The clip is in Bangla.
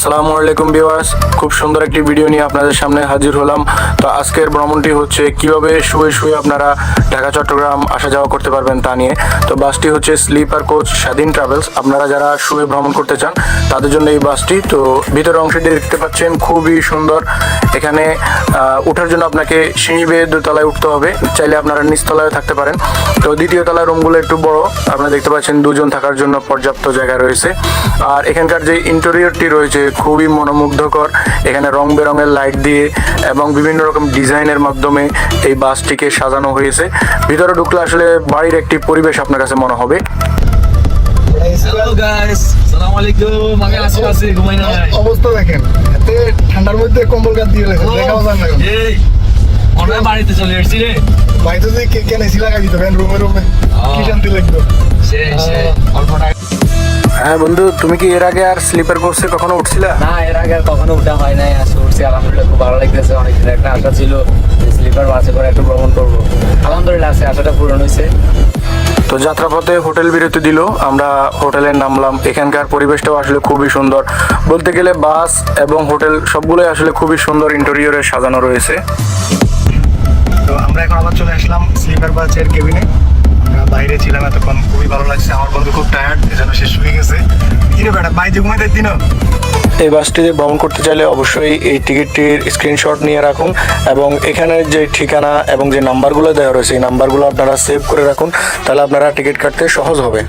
আসসালামু আলাইকুম ভিউয়ার্স। খুব সুন্দর একটি ভিডিও নিয়ে আপনাদের সামনে হাজির হলাম। তো আজকের ভ্রমণটি হচ্ছে কীভাবে শুয়ে শুয়ে আপনারা ঢাকা, চট্টগ্রাম আসা যাওয়া করতে পারবেন তা নিয়ে। তো বাসটি হচ্ছে স্লিপার কোচ স্বাধীন ট্রাভেলস আপনারা যারা শুয়ে ভ্রমণ করতে চান, তাদের জন্য এই বাসটি। তো ভিতরের অংশটি দেখতে পাচ্ছেন, খুবই সুন্দর। এখানে ওঠার জন্য আপনাকে সিঁড়ি বেয়ে দোতলায় উঠতে হবে। চাইলে আপনারা নিচতলায় থাকতে পারেন। তো দ্বিতীয় তলার রুমগুলো একটু বড়। আপনারা দেখতে পাচ্ছেন, দুজন থাকার জন্য পর্যাপ্ত জায়গা রয়েছে। আর এখানকার যে ইন্টেরিয়রটি রয়েছে খুবই মনোমুগ্ধকর। এখানে রং বেরঙের লাইট দিয়ে এবং বিভিন্ন রকম ডিজাইনের মাধ্যমে এই বাসটিকে সাজানো হয়েছে। ভিতরে ঢুকলে আসলে বাড়ির একটি পরিবেশ আপনার কাছে মনে হবে। হ্যালো গাইস সালাম আলাইকুম আমি আসি আসি ঘুমাই না অবস্থা দেখেন এতে ঠান্ডার মধ্যে কম্বল গাছ দিয়ে লেখেন দেখাও যান না এই বাড়িতে চলে এসেছি রে। বাড়িতে কে কেন এসি লাগাই দিতে রুমে রুমে কি শান্তি টাকা হ্যাঁ বন্ধু তুমি কি এর আগে আর স্লিপার কোর্সে কখনো উঠছিলে? না এর আগে আর কখনো উঠা হয় নাই আজকে উঠছি আলহামদুলিল্লাহ খুব ভালো লাগতেছে অনেক দিনের একটা আশা ছিল স্লিপার বাসে করে একটু ভ্রমণ করব। আলহামদুলিল্লাহ আজকে আশাটা পূরণ হয়েছে। তো যাত্রাপথে হোটেল বিরতি দিল আমরা হোটেলে নামলাম এখানকার পরিবেশটাও আসলে খুবই সুন্দর। বলতে গেলে বাস এবং হোটেল সবগুলোই আসলে খুবই সুন্দর ইন্টেরিয়রে সাজানো রয়েছে। তো আমরা এখন আবার চলে আসলাম স্লিপার বাসের কেবিনে আমরা বাইরে ছিলাম এতক্ষণ, খুবই ভালো লাগছে। আমার বন্ধু খুব টায়ার্ড এজন্য সে শুয়ে গেছে। কি রে বেটা বাইরে ঘুমাই দিন। এই বাসটিতে ভ্রমণ করতে চাইলে অবশ্যই এই টিকিটটির স্ক্রিনশট নিয়ে রাখুন এবং এখানে যে ঠিকানা এবং যে নাম্বারগুলো দেওয়া রয়েছে, এই নাম্বারগুলো আপনারা সেভ করে রাখুন। তাহলে আপনারা টিকিট কাটতে সহজ হবে।